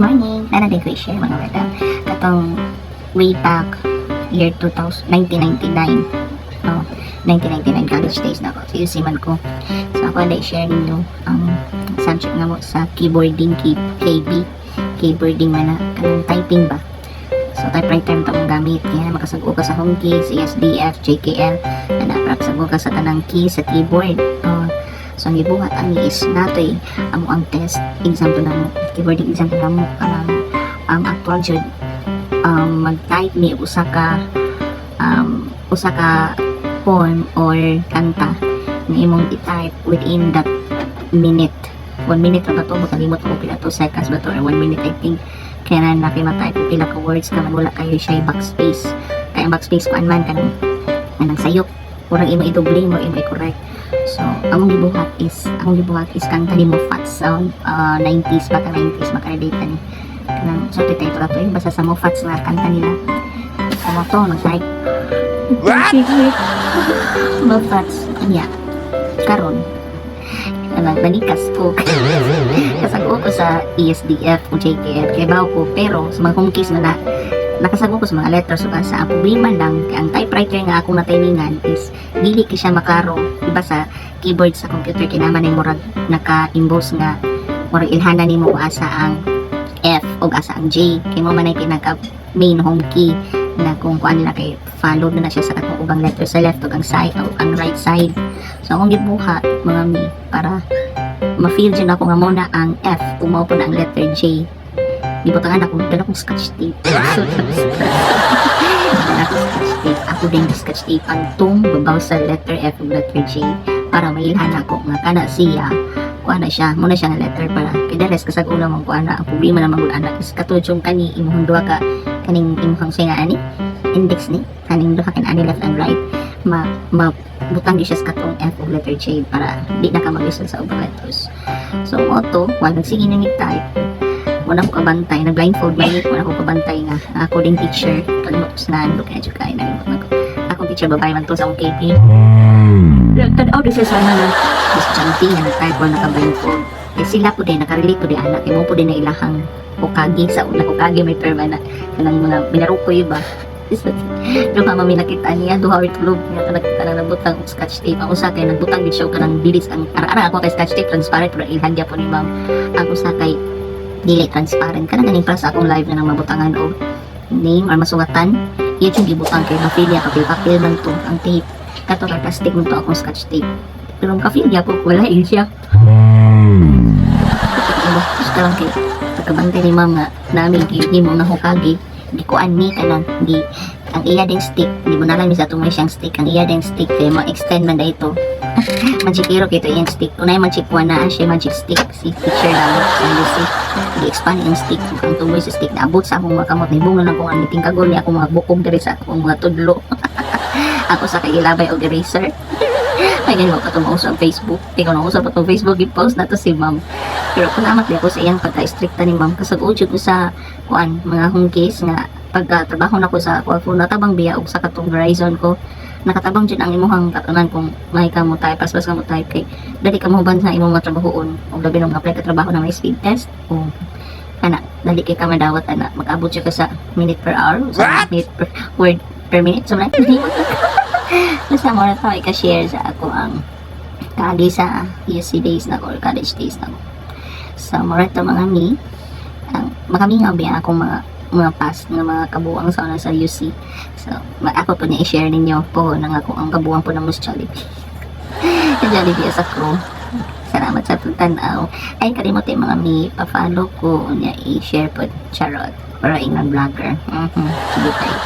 morning. Nana din ko i-share mga brother. Katong way back year 2000, 1999. Oh, 1999 college days na ako. So, UC man ko. So, ako na i-share ninyo ang subject na mo sa keyboarding, key, KB. Keyboarding man na, typing ba? So, typewriter mo itong gamit. Kaya makasago ka sa home keys, ESDF, JKL, na napakasago ka sa tanang key sa keyboard. Oh, so, ang ibuhat ang is nato amo ang test. Example na mo keyboarding example na mo kanang ang actual jud um, mag-type ni usa ka um, usa ka poem or kanta na imong i-type within that minute. 1 minute na ba to? Makalimot ko pila 2 seconds ba to? Or 1 minute I think. Kaya na nakimatay ko pila ka words ka man wala kayo siya backspace. Kaya ang backspace ko man kanang kanang sayop. Murag imo i-double mo imo i-correct So, ang gibuhat is, ang gibuhat is kanta ni mo fat sound, uh, 90s, baka 90s, makarelate ni. Kanang, so, tita ito na to, yung basta sa mo fats na kanta nila. Ano to, nag-like. What? mo fats, iya. Karon. Kanang, nanikas ko. Kasago ko sa ESDF o JKL, kaya ko, pero sa mga keys na na, nakasago ko sa mga letters so sa ang problema lang kay ang typewriter nga ako natayningan is dili ki siya maklaro iba sa keyboard sa computer kinaman ni murag naka-imbos nga murag ilhana nimo asa ang F o asa ang J. Kay mo man ay pinaka main home key na kung kuan nila kay follow na, na siya sa katong ubang letter sa left ug ang side o ang right side. So akong gibuhat mga mi para ma-feel dyan ako nga muna ang F mao po na ang letter J Gibutangan ako, dala kong scotch tape. Dala kong scotch tape. Ako din yung scotch tape. Ang tung babaw sa letter F ug letter J para mailhan ako nga kana siya. Kuha na siya, muna siya nga letter para kaya rest kasag una mong kuha na. Ang problema na magul anak is katulad yung kani imuhang duha ka. Kaning imuhang siya nga ani? Index ni? Kaning duha kan ani left and right. Ma, ma butang siya sa katong F ug letter J para di na ka mag sa ubang letters so auto wag nagsige na type wala ko kabantay, nag-blindfold ba wala ko kabantay nga. Ako din teacher, kalimot ko sa nando, kaya dyan kain. Na ako. Akong teacher, babae man to sa akong KP. Tanaw di siya sana na, mas chanting na nag-type ko naka-blindfold. Eh sila po din, nakarelate po din anak, eh mo po din na ilahang ukagi sa una. Ukagi may na. Kanang mga minarukoy ba Pero kama may nakita niya, duha or tulog niya. Ka nakita na nabutang og scotch tape. Ang usa kay nagbutang di siya og kanang bilis. Ang ara-ara ako kay scotch tape transparent pero ilhan niya po ni ma'am. Ang usa kay dili transparent kana ganing sa akong live na nang mabutangan og name or masungatan iya yung gibutang kay mafilya kapil papel man to ang tape. Kato kay plastic mo to akong scotch tape. Pero ang kafilya ko wala yun siya. Gusto lang kay pagkabantay ni mama namin himo na hukagi di ko ani ka lang di ang iya ding stick. Di mo na lang sa tumay siyang stick. Ang iya ding stick kay mo extend man dito Magikiro kito yung stick. Kunay magic one na siya magic stick. Si teacher na sa Lucy. I-expand yung stick. Ang tumoy sa stick. Naabot sa akong mga kamot. Nibungan lang kung ang miting kagol niya akong mga bukog diri sa akong mga tudlo. ako sa kailabay og eraser. Ay, ganyan ko itong sa Facebook. Ko na usap itong Facebook. I-post na to si ma'am. Pero salamat di ako sa iyang pagka-stricta ni ma'am. Kasag-udyod ko sa kuan, mga case nga pagkatrabaho na ko sa kuan natabang biya og sa katong Verizon ko nakatabang dyan ang imuhang katunan kung may ka mo type, paspas ka mo type kay dali ka mo ban sa imong matrabahoon o labi nung apply ka trabaho na may speed test o kana dali kay ka madawat ana mag-abot siya ka sa minute per hour sa minute per word per minute so like basta mo na tawag ka share sa ako ang kali sa UC days na ko or college days na ko. So mo to mga mi ang makamingaw biya akong mga mga past nga mga kabuang sa sa UC So, ako po niya i-share ninyo po nang ako ang kabuang po ng Mus Jollibee. Sa Jollibee sa crew. Salamat sa pagtanaw. Ay, kalimot yung mga mi, pa-follow ko niya i-share po charot para inang vlogger. Mhm. Sige tayo.